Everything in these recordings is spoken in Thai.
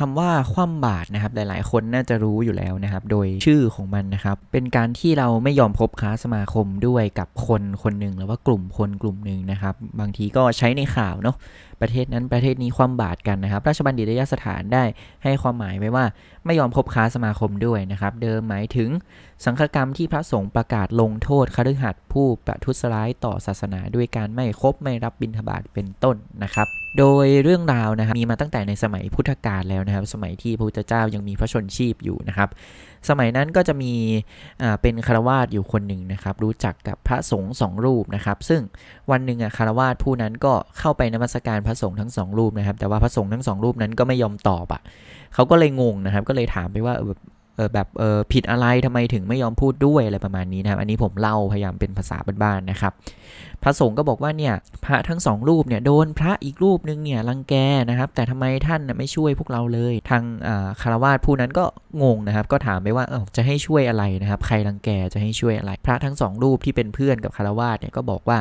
คำว่าคว่ำบาตรนะครับหลายๆ คนน่าจะรู้อยู่แล้วนะครับ โดยชื่อของมันนะครับ เป็นการที่เราไม่ยอมคบค้าสมาคมด้วยกับคนคนหนึ่งหรือว่ากลุ่มคนกลุ่มหนึ่งนะครับ บางทีก็ใช้ในข่าวเนาะประเทศนั้นประเทศนี้คว่ำบาตรกันนะครับ ราชบัณฑิตยสถานได้ให้ความหมายไว้ว่าไม่ยอมคบค้าสมาคมด้วยนะครับ เดิมหมายถึงสังฆกรรมที่พระสงฆ์ประกาศลงโทษคฤหัสถ์ผู้ประทุษร้ายต่อศาสนาด้วยการไม่คบไม่รับบิณฑบาตเป็นต้นนะครับ โดยเรื่องราวนะครับมีมาตั้งแต่ในสมัยพุทธกาลแล้วนะครับ สมัยที่พระพุทธเจ้ายังมีพระชนชีพอยู่นะครับ สมัยนั้นก็จะมีเป็นคารวาสอยู่คนหนึ่งนะครับ รู้จักกับพระสงฆ์สองรูปนะครับ ซึ่งวันหนึ่งอะคารวาสผู้นั้นก็เข้าไปนมัสการพระสงฆ์ทั้งสองรูปนะครับ แต่ว่าพระสงฆ์ทั้งสองรูปนั้นก็ไม่ยอมตอบอะเขาก็เลยงงนะครับ ก็เลยถามไปว่าแบบ แบบเออผิดอะไรทำไมถึงไม่ยอมพูดด้วยอะไรประมาณนี้นะครับ อันนี้ผมเล่าพยายามเป็นภาษาบ้านๆนะครับ พระสงฆ์ก็บอกว่าเนี่ยพระทั้งสองรูปเนี่ยโดนพระอีกรูปนึงเนี่ยรังแกนะครับ แต่ทำไมท่านไม่ช่วยพวกเราเลย ทางคารวาสผู้นั้นก็งงนะครับ ก็ถามไปว่าเออจะให้ช่วยอะไรนะครับ ใครรังแกจะให้ช่วยอะไร พระทั้งสองรูปที่เป็นเพื่อนกับคารวาสเนี่ยก็บอกว่า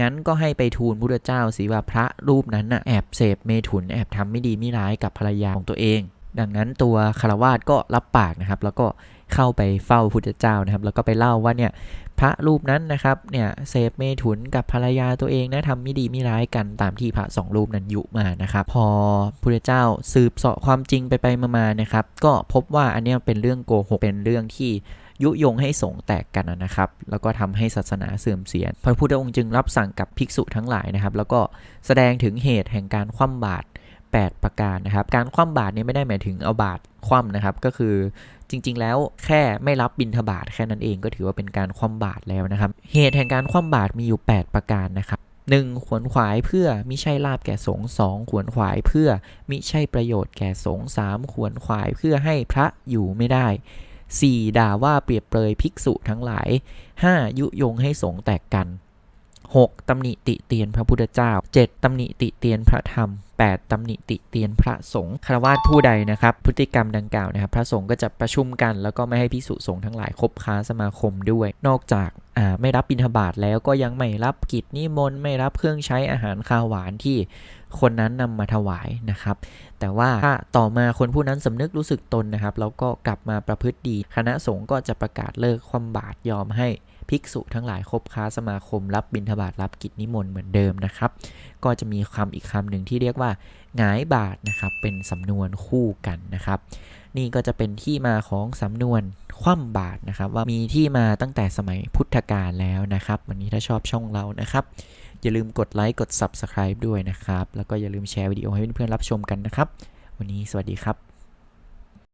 งั้นก็ให้ไปทูลพุทธเจ้าสิว่าพระรูปนั้นน่ะแอบเสพเมถุนแอบทำไม่ดีไม่ร้ายกับภรรยาของตัวเอง ดังนั้นตัวคารวาสก็รับปากนะครับ แล้วก็เข้าไปเฝ้าพุทธเจ้านะครับ แล้วก็ไปเล่าว่าเนี่ยพระรูปนั้นนะครับเนี่ยเสพเมถุนกับภรรยาตัวเองนะทำไม่ดีไม่ร้ายกันตามที่พระสองรูปนั้นยุมานะครับพอพุทธเจ้าสืบเสาะความจริงไปไปมาๆนะครับ ก็พบว่าอันนี้เป็นเรื่องโกหกเป็นเรื่องที่ยุยงให้สงแตกกันนะครับ แล้วก็ทำให้ศาสนาเสื่อมเสีย พระพุทธองค์จึงรับสั่งกับภิกษุทั้งหลายนะครับ แล้วก็แสดงถึงเหตุแห่งการคว่ำบาตร 8 ประการนะครับ การคว่ำบาตรเนี่ยไม่ได้หมายถึงเอาบาตรคว่ำนะครับ ก็คือจริง ๆ แล้วแค่ไม่รับบิณฑบาตแค่นั้นเองก็ถือว่าเป็นการคว่ำบาตรแล้วนะครับ เหตุแห่งการคว่ำบาตรมีอยู่ 8 ประการนะครับ 1. ขวนขวายเพื่อมิใช่ลาบแก่สงฆ์ 2. ขวนขวายเพื่อมิใช่ประโยชน์แก่สงฆ์ 3. ขวนขวายเพื่อให้พระอยู่ไม่ได้ 4. ด่าว่าเปรียบเปรยภิกษุทั้งหลาย 5. ยุยงให้สงฆ์แตกกัน 6. ตำหนิติเตียนพระพุทธเจ้า 7. ตำหนิติเตียนพระธรรม 8. ตำหนิติเตียนพระสงฆ์คารวาสผู้ใดนะครับ พฤติกรรมดังกล่าวนะครับ พระสงฆ์ก็จะประชุมกันแล้วก็ไม่ให้พิสุสงฆ์ทั้งหลายคบค้าสมาคมด้วย นอกจากาไม่รับบิณฑบาตแล้วก็ยังไม่รับกิจนิมนต์ไม่รับเครื่องใช้อาหารคาวหวานที่คนนั้นนำมาถวายนะครับ แต่ว่าถ้าต่อมาคนผู้นั้นสำนึกรู้สึกตนนะครับแล้วก็กลับมาประพฤติดี คณะสงฆ์ก็จะประกาศเลิกความบาตรยอมให้ ภิกษุทั้งหลายคบค้าสมาคม รับบิณฑบาตรับกิจนิมนต์เหมือนเดิมนะครับ ก็จะมีคำอีกคำหนึ่งที่เรียกว่าหงายบาทนะครับ เป็นสำนวนคู่กันนะครับ นี่ก็จะเป็นที่มาของสำนวนคว่ำบาตรนะครับ ว่ามีที่มาตั้งแต่สมัยพุทธกาลแล้วนะครับ วันนี้ถ้าชอบช่องเรานะครับ อย่าลืมกดไลค์กด Subscribe ด้วยนะครับ แล้วก็อย่าลืมแชร์วิดีโอให้เพื่อนๆรับชมกันนะครับ วันนี้สวัสดีครับ